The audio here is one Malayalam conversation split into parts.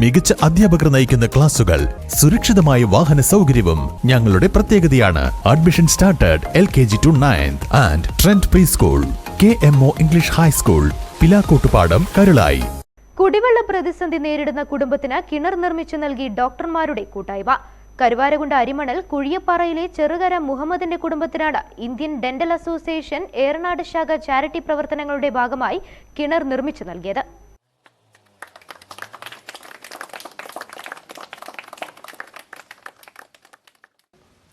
മികച്ച അധ്യാപകർ നയിക്കുന്ന ക്ലാസുകൾ സുരക്ഷിതമായ വാഹന സൗകര്യവും ഞങ്ങളുടെ പ്രത്യേകതയാണ്. Admission started L K G to ninth and trend pre school K M O English high school Pilakkottupadam Karulai കുടിവെള്ള പ്രതിസന്ധി നേരിടുന്ന കുടുംബത്തിന് കിണർ നിർമ്മിച്ചു നൽകി ഡോക്ടർമാരുടെ കൂട്ടായ്മ. കരുവാരകുണ്ട് അരിമണൽ കുഴിയപ്പാറയിലെ ചെറുകര മുഹമ്മദിന്റെ കുടുംബത്തിനാണ് ഇന്ത്യൻ ഡെന്റൽ അസോസിയേഷൻ ഏറനാട് ശാഖ ചാരിറ്റി പ്രവർത്തനങ്ങളുടെ ഭാഗമായി കിണർ നിർമ്മിച്ചു നൽകിയത്.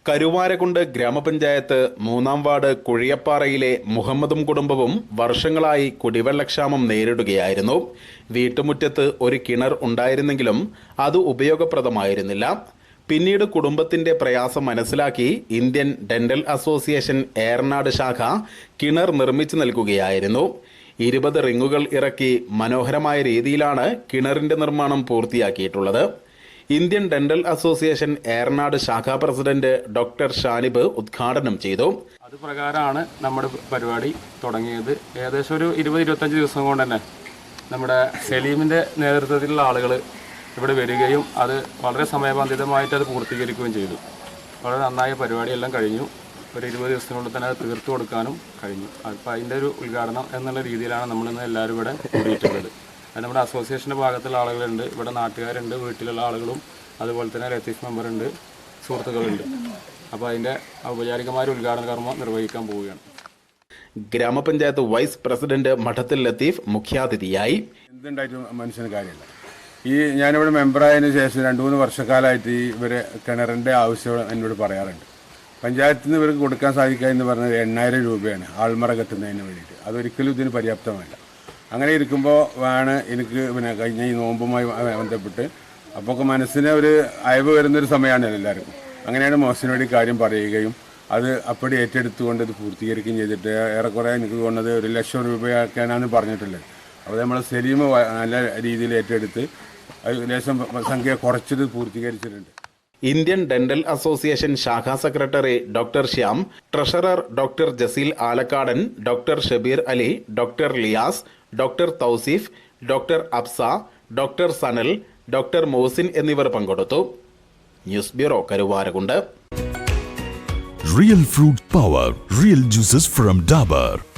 കരുവാരക്കുണ്ട് ഗ്രാമപഞ്ചായത്ത് മൂന്നാം വാർഡ് കുഴിയപ്പാറയിലെ മുഹമ്മദും കുടുംബവും വർഷങ്ങളായി കുടിവെള്ളക്ഷാമം നേരിടുകയായിരുന്നു. വീട്ടുമുറ്റത്ത് ഒരു കിണർ ഉണ്ടായിരുന്നെങ്കിലും അത് ഉപയോഗപ്രദമായിരുന്നില്ല. പിന്നീട് കുടുംബത്തിന്റെ പ്രയാസം മനസ്സിലാക്കി ഇന്ത്യൻ ഡെന്റൽ അസോസിയേഷൻ ഏറനാട് ശാഖ കിണർ നിർമ്മിച്ചു നൽകുകയായിരുന്നു. ഇരുപത് റിങ്ങുകൾ ഇറക്കി മനോഹരമായ രീതിയിലാണ് കിണറിന്റെ നിർമ്മാണം പൂർത്തിയാക്കിയിട്ടുള്ളത്. ഇന്ത്യൻ ഡെന്റൽ അസോസിയേഷൻ ഏറനാട് ശാഖാ പ്രസിഡന്റ് ഡോക്ടർ ഷാനിബ് ഉദ്ഘാടനം ചെയ്തു. അത് പ്രകാരമാണ് നമ്മുടെ പരിപാടി തുടങ്ങിയത്. ഏകദേശം ഒരു ഇരുപത് ഇരുപത്തഞ്ച് ദിവസം കൊണ്ട് തന്നെ നമ്മുടെ സലീമിന്റെ നേതൃത്വത്തിലുള്ള ആളുകൾ ഇവിടെ വരികയും അത് വളരെ സമയബന്ധിതമായിട്ട് അത് പൂർത്തീകരിക്കുകയും ചെയ്തു. വളരെ നന്നായ പരിപാടിയെല്ലാം കഴിഞ്ഞു. ഒരു ഇരുപത് ദിവസത്തിനുള്ളിൽ തന്നെ അത് തീർത്തു കൊടുക്കാനും കഴിഞ്ഞു. അപ്പോൾ അതിന്റെ ഒരു ഉദ്ഘാടനം എന്നുള്ള രീതിയിലാണ് നമ്മളിന്ന് എല്ലാവരും ഇവിടെ കൂടിയിട്ടുള്ളത്. അത് നമ്മുടെ അസോസിയേഷന്റെ ഭാഗത്തുള്ള ആളുകളുണ്ട്. ഇവിടെ നാട്ടുകാരുണ്ട് വീട്ടിലുള്ള ആളുകളും അതുപോലെ തന്നെ ലത്തീഫ് മെമ്പറുണ്ട് സുഹൃത്തുക്കളുണ്ട്. അപ്പോൾ അതിന്റെ ഔപചാരികമായ ഉദ്ഘാടന കർമ്മം നിർവഹിക്കാൻ പോവുകയാണ്. ഗ്രാമപഞ്ചായത്ത് വൈസ് പ്രസിഡന്റ് മഠത്തിൽ ലത്തീഫ് മുഖ്യാതിഥിയായി. എന്തുണ്ടായിട്ടും മനുഷ്യന് കാര്യമില്ല. ഈ ഞാനിവിടെ മെമ്പറായതിനു ശേഷം രണ്ട് മൂന്ന് വർഷക്കാലമായിട്ട് ഈ ഇവരെ കിണറിന്റെ ആവശ്യം എന്നോട് പറയാറുണ്ട്. പഞ്ചായത്തിൽ നിന്ന് ഇവർക്ക് കൊടുക്കാൻ സാധിക്കുക എന്ന് പറഞ്ഞത് എണ്ണായിരം രൂപയാണ് ആൾമറ കെട്ടുന്നതിന് വേണ്ടിയിട്ട്. അതൊരിക്കലും ഇതിന് പര്യാപ്തമല്ല. അങ്ങനെ ഇരിക്കുമ്പോൾ ആണ് എനിക്ക് പിന്നെ കഴിഞ്ഞ ഈ നോമ്പുമായി ബന്ധപ്പെട്ട്. അപ്പോൾ മനസ്സിന് ഒരു അയവ് വരുന്നൊരു സമയമാണ് എല്ലാവർക്കും. അങ്ങനെയാണ് മോഹസിനോട് കാര്യം പറയുകയും അത് അപ്പടി ഏറ്റെടുത്തുകൊണ്ട് ഇത് പൂർത്തീകരിക്കുകയും ചെയ്തിട്ട് ഏറെക്കുറെ എനിക്ക് തോന്നുന്നത് ഒരു ലക്ഷം രൂപയാക്കാനാണ് പറഞ്ഞിട്ടുള്ളത്. അപ്പോൾ നമ്മൾ സലീം നല്ല രീതിയിൽ ഏറ്റെടുത്ത് ലേശം സംഖ്യ കുറച്ചത് പൂർത്തീകരിച്ചിട്ടുണ്ട്. ഇന്ത്യൻ ഡെന്റൽ അസോസിയേഷൻ ശാഖാ secretary doctor Shyam treasurer doctor Jaseel Alakkadan doctor Shabeer Ali doctor Liyas doctor Thouseef doctor Absa doctor Sanal doctor Mohsin എന്നിവർ പങ്കെടുത്തു news bureau Karuvarakundu real fruit power real juices from Dabur.